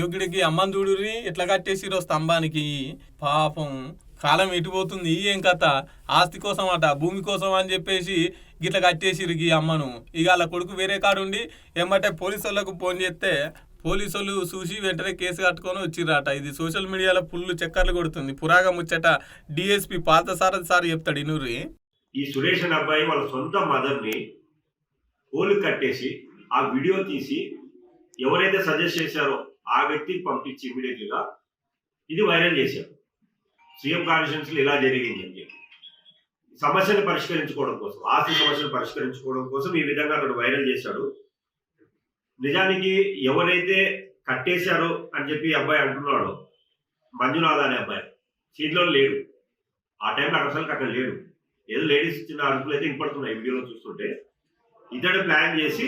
యోగుడికి అమ్మని ఎట్లా కట్టేసిరో స్తంభానికి. పాపం కాలం ఎటుపోతుంది ఏం కథ? ఆస్తి కోసం అట భూమి కోసం అని చెప్పేసి గిట్ల కట్టేసిరు ఈ అమ్మను. ఇక వాళ్ళ కొడుకు వేరే కాడుండి ఏమంటే పోలీసు వాళ్ళకు ఫోన్ చేస్తే పోలీసు వాళ్ళు చూసి వెంటనే కేసు కట్టుకొని వచ్చిర్రట. ఇది సోషల్ మీడియాలో ఫుల్ చక్కర్లు కొడుతుంది. పురాగా ముచ్చట డిఎస్పి పాత సారథి సార్ చెప్తాడు ఇనూరి ఈ సురేష్ అనే అబ్బాయి వాళ్ళ సొంత మదర్ని పోలు కట్టేసి ఆ వీడియో తీసి ఎవరైతే సజెస్ట్ చేశారో ఆ వ్యక్తికి పంపించి ఇమీడియట్లీగా ఇది వైరల్ చేశారు. సీఎం కాన్ఫరెన్స్లో ఇలా జరిగింది అని చెప్పి సమస్యను పరిష్కరించుకోవడం కోసం ఆస్తి సమస్యను పరిష్కరించుకోవడం కోసం ఈ విధంగా అతడు వైరల్ చేశాడు. నిజానికి ఎవరైతే కట్టేశారో అని చెప్పి అబ్బాయి అంటున్నాడో మంజునాథ్ అనే అబ్బాయి సీట్లో లేడు. ఆ టైంలో అసలు అక్కడ లేడు. ఏదో లేడీస్ చిన్న అరుపులు అయితే ఇంపడుతున్నాయి వీడియోలో చూస్తుంటే. ఇతడు ప్లాన్ చేసి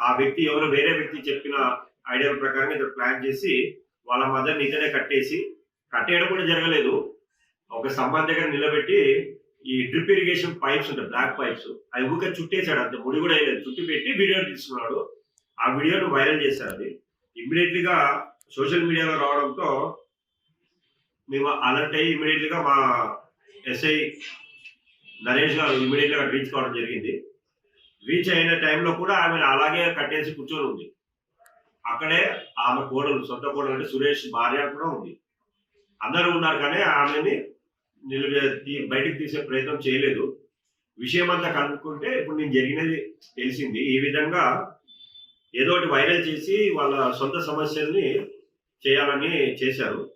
ఆ వ్యక్తి ఎవరో వేరే వ్యక్తి చెప్పిన ఐడియా ప్రకారం ఇద్దరు ప్లాన్ చేసి వాళ్ళ మదర్ని నీతనే కట్టేసి కట్టేయడం కూడా జరగలేదు. ఒక స్తంభం దగ్గర నిలబెట్టి ఈ డ్రిప్ ఇరిగేషన్ పైప్స్ ఉంటాయి బ్లాక్ పైప్స్ అవి ఊరికే చుట్టేశాడు. అంత ముడి కూడా వేయలేదు చుట్టి పెట్టి వీడియో తీసుకున్నాడు. ఆ వీడియోను వైరల్ చేశారు అది. గా సోషల్ మీడియాలో రావడంతో మేము అలర్ట్ అయ్యి ఇమ్మీడియట్లీ మా ఎస్ఐ నరేష్ గారు ఇమీడియట్గా రీచ్ కావడం జరిగింది. రీచ్ అయిన టైంలో కూడా ఆమె అలాగే కట్టేసి కూర్చొని ఉంది. అక్కడే ఆమె కోడలు సొంత కోడలు అంటే సురేష్ భార్య కూడా ఉంది. అందరూ ఉన్నారు కానీ ఆమెని నిలబె తీ- బయటికి తీసే ప్రయత్నం చేయలేదు. విషయం అంతా కనుక్కుంటే ఇప్పుడు నేను జరిగినది తెలిసింది. ఈ విధంగా ఏదో ఒకటి వైరల్ చేసి వాళ్ళ సొంత సమస్యల్ని చేయాలని చేశారు.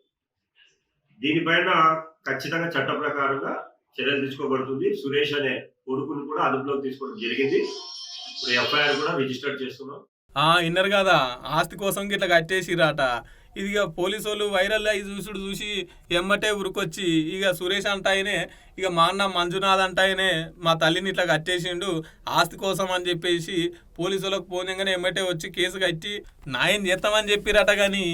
దీనిపైన ఖచ్చితంగా చట్ట ప్రకారంగా చర్యలు తీసుకోబడుతుంది. సురేష్ అనే కొడుకుని కూడా అదుపులోకి తీసుకోవడం జరిగింది. ఇప్పుడు ఎఫ్ఐఆర్ కూడా రిజిస్టర్ చేస్తున్నాం. ఇన్నర్ కదా? ఆస్తి కోసం గిట్లా కట్టేసిరాట ఇది ఇక పోలీసు వాళ్ళు వైరల్ అయ్యి చూసుడు చూసి ఎమ్మటే ఉరుకొచ్చి ఇక సురేష్ అంటాయనే ఇక మా అన్న మంజునాథ్ అంటాయనే మా తల్లిని ఇట్లా కట్టేసిండు ఆస్తి కోసం అని చెప్పేసి పోలీసులకు వాళ్ళకి పోనగానే ఎమ్మటే వచ్చి కేసు కట్టి న్యాయం చేస్తామని చెప్పిరట కానీ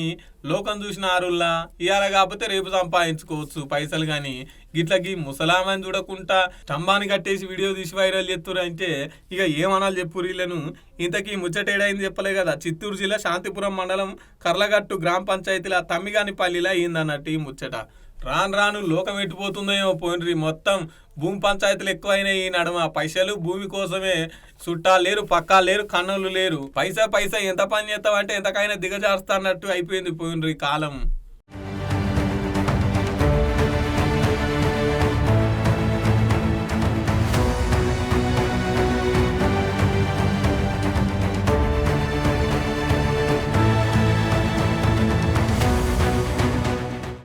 లోకం చూసిన ఆరుల్లా ఇవాళ కాకపోతే రేపు సంపాదించుకోవచ్చు పైసలు కానీ గిట్లకి ముసలామని చూడకుండా స్తంభాన్ని కట్టేసి వీడియో తీసి వైరల్ చేస్తురు అంటే ఇక ఏమనాలి చెప్పు వీళ్ళను ఇంతకీ ముచ్చటేడైంది చెప్పలే కదా. చిత్తూరు జిల్లా శాంతిపురం మండలం కర్లగట్టు గ్రామ పంచాయతీల తమ్మిగానిపల్లిలా అయిందన్నట్టు ఈ ముచ్చట. రాను రాను లోకం ఎట్టిపోతుందేమో పోయినరి. మొత్తం భూమి పంచాయతీలు ఎక్కువైనాయి ఈ నడుమ. పైసలు భూమి కోసమే చుట్టాలు లేరు పక్కా లేరు కన్నులు లేరు. పైసా పైసా ఎంత పని చేస్తావంటే ఎంతకైనా దిగజారుస్తా అన్నట్టు అయిపోయింది పోయినరి కాలం.